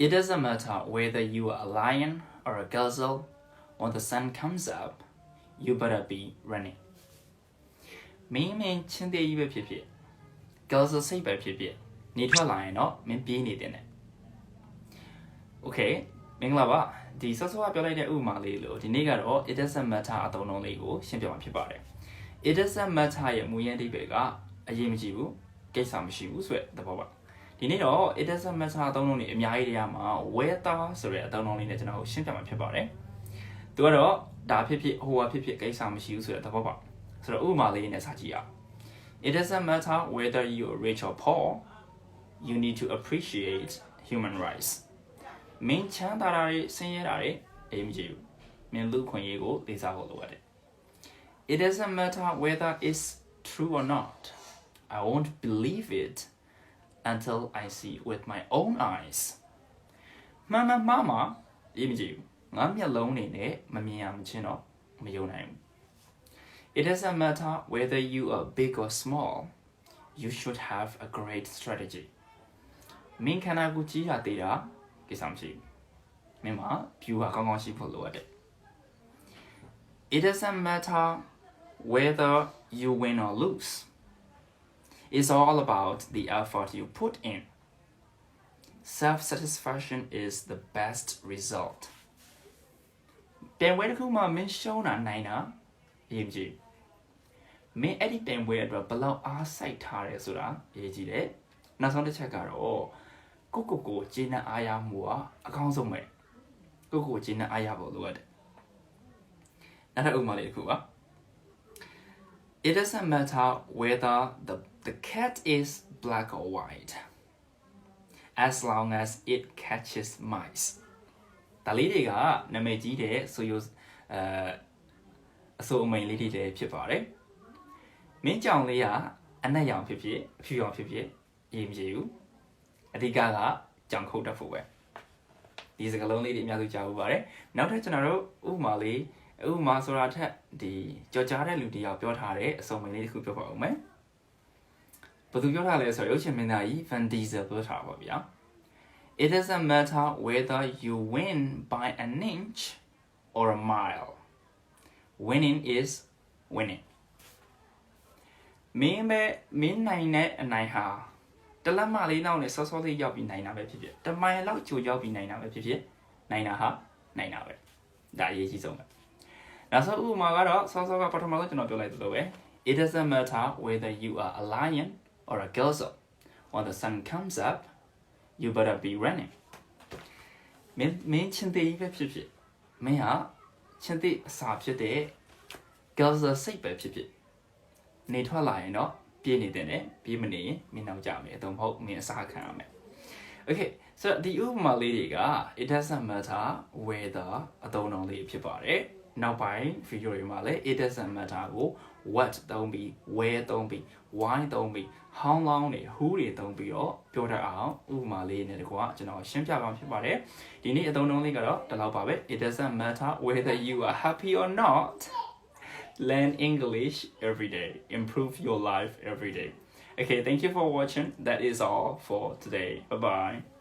It doesn't matter whether you are a lion or a gazelle. When the sun comes up, you better be running. မင်းမင်းချင်းသေးကြီးပဲဖြစ်ဖြစ် gazelle စိတ်ပဲဖြစ်ဖြစ်နေထွက်လာရင်တော့မင်းပြေးနေတယ်နဲ့ Okay မင်္ဂလာပါဒီဆော့ဆော့ကပြောလိုက်တဲ့ဥပမာလေးလို့ဒီနေ့ကတော့ it doesn't matter အသုံးလုံးလေးကိုရှင်းပြမှာဖြစ်ပါတယ် it doesn't matter ရဲ့မူရင်းအဓိပ္ပာယ်ကအရေးမကြီးဘူးကိစ္စမရှိဘူးဆိုတဲ့သဘောပါ ဒီနေ့တော့ it doesn't matter အသုံးလုံးလေးအများကြီးတရားမှာ weather ဆိုတဲ့အသုံးလုံးလေးနဲ့ကျွန်တော်တို့ရှင်းပြမှာဖြစ်ပါတယ်သူကတော့ဒါဖြစ်ဖြစ်ဟိုဟာဖြစ်ဖြစ်ကိစ္စမရှိဘူးဆိုတဲ့သဘောပါဆိုတော့ဥပမာလေးနဲ့စကြည့်ရအောင် It doesn't matter whether you are rich or poor you need to appreciate human rights မင်းချမ်းသာတာတွေဆင်းရဲတာတွေအေးမကြည့်ဘူးမင်းလူခွင့်ရေးကိုလေးစားဖို့လိုရတယ် It doesn't matter whether it's true or not I won't believe it until I see with my own eyes မမမမအေးမကြည့်ဘူးငါမျက်လုံးနေနဲ့မမြင်ရမချင်းတော့မယုံနိုင်ဘူး It doesn't matter whether you are big or small you should have a great strategy မင်းခန္ဓာကိုယ်ကြီးတာသေးတာကိစ္စမရှိဘူးမင်းမှာ view ကကောင်းကောင်းရှိဖို့လိုအပ်တယ် It doesn't matter whether you win or lose It's all about the effort you put in Self satisfaction is the best result ပြန်ဝဲတစ်ခုမှမင်းရှုံးတာနိုင်တာအရေးကြီးမင်းအဲ့ဒီပြန်ဝဲအတွက်ဘယ်လောက်အားစိုက်ထားတယ်ဆိုတာအရေးကြီးတယ်နောက်ဆုံးတစ်ချက်ကတော့ကိုကိုကိုဂျင်းနဲ့အားရမှုကအကောင်းဆုံးပဲကိုကိုဂျင်းနဲ့အားရဖို့လိုအပ်တယ်နောက်ထပ်ဥပမာလေးတစ်ခုပါ It doesn't matter whether the the cat is black or white as long as it catches mice ဒါလေးတွေကနာမည်ကြီးတဲ့ဆိုယအဲအဆိုအမိန်လေးတွေလည်းဖြစ်ပါတယ်မင်းကြောင်လေးကအနက်ရောင်ဖြစ်ဖြစ်အဖြူရောင်ဖြစ်ဖြစ်ရေးမကြည့်ဘူးအဓိကကကြောင်ခုတ်တတ်ဖို့ပဲဒီစကားလုံးလေးတွေအများစုကြားဖို့ပါတယ်နောက်ထပ်ကျွန်တော်တို့ဥပမာလေး ဥပမာဆိုတာထက်ဒီကြော်ကြားတဲ့လူတယောက်ပြောထားတဲ့အစုံအမိန်လေးတစ်ခုပြောပါဦးမယ်ဘယ်သူပြောထားလဲဆိုတော့ရုပ်ရှင်မင်းသားကြီး Van Diesel ပြောထားပါဗျာ It doesn't matter whether you win by an inch or a mile. Winning is winning. မင်းပဲမင်းနိုင်တဲ့အနိုင်ဟာတလက်မလေးနောက်နဲ့စောစောလေးရောက်ပြီးနိုင်တာပဲဖြစ်ဖြစ်တမိုင်လောက်ကြိုရောက်ပြီးနိုင်တာပဲဖြစ်ဖြစ်နိုင်တာဟာနိုင်တာပဲဒါအရေးကြီးဆုံးပဲ နောက်ဆုံးဥပမာကတော့စောစောကပထမဆုံးကျွန်တော်ပြောလိုက်သလိုပဲ It doesn't matter whether you are a lion or a gazelle when the sun comes up you better be running မင်းမင်းချင်းသေးပဲဖြစ်ဖြစ်မင်းဟာချင်းသေးအစာဖြစ်တဲ့ girls စိတ်ပဲဖြစ်ဖြစ်နေထွက်လာရင်တော့ပြေးနေတဲ့နဲ့ပြေးမနေရင်မင်းနောက်ကြမယ်အတော့မဟုတ်မင်းအစာခံရမယ် Okay ဆိုတော့ဒီဥပမာလေးတွေက it doesn't matter whether အသုံးအနှုန်းလေးဖြစ်ပါတယ် နောက်ပိုင်း video တွေမှာလည်း it doesn't matter ကို what သုံးပြီး where သုံးပြီး why သုံးပြီး how long တွေ who တွေသုံးပြီးတော့ပြောတတ်အောင်ဥပမာလေးနဲ့တကွာကျွန်တော်ရှင်းပြပါမှာဖြစ်ပါတယ်ဒီနေ့အသုံးအနှုန်းလေးကတော့ဒီလောက်ပါပဲ it doesn't matter whether you are happy or not learn English every day improve your life every day okay thank you for watching that is all for today bye bye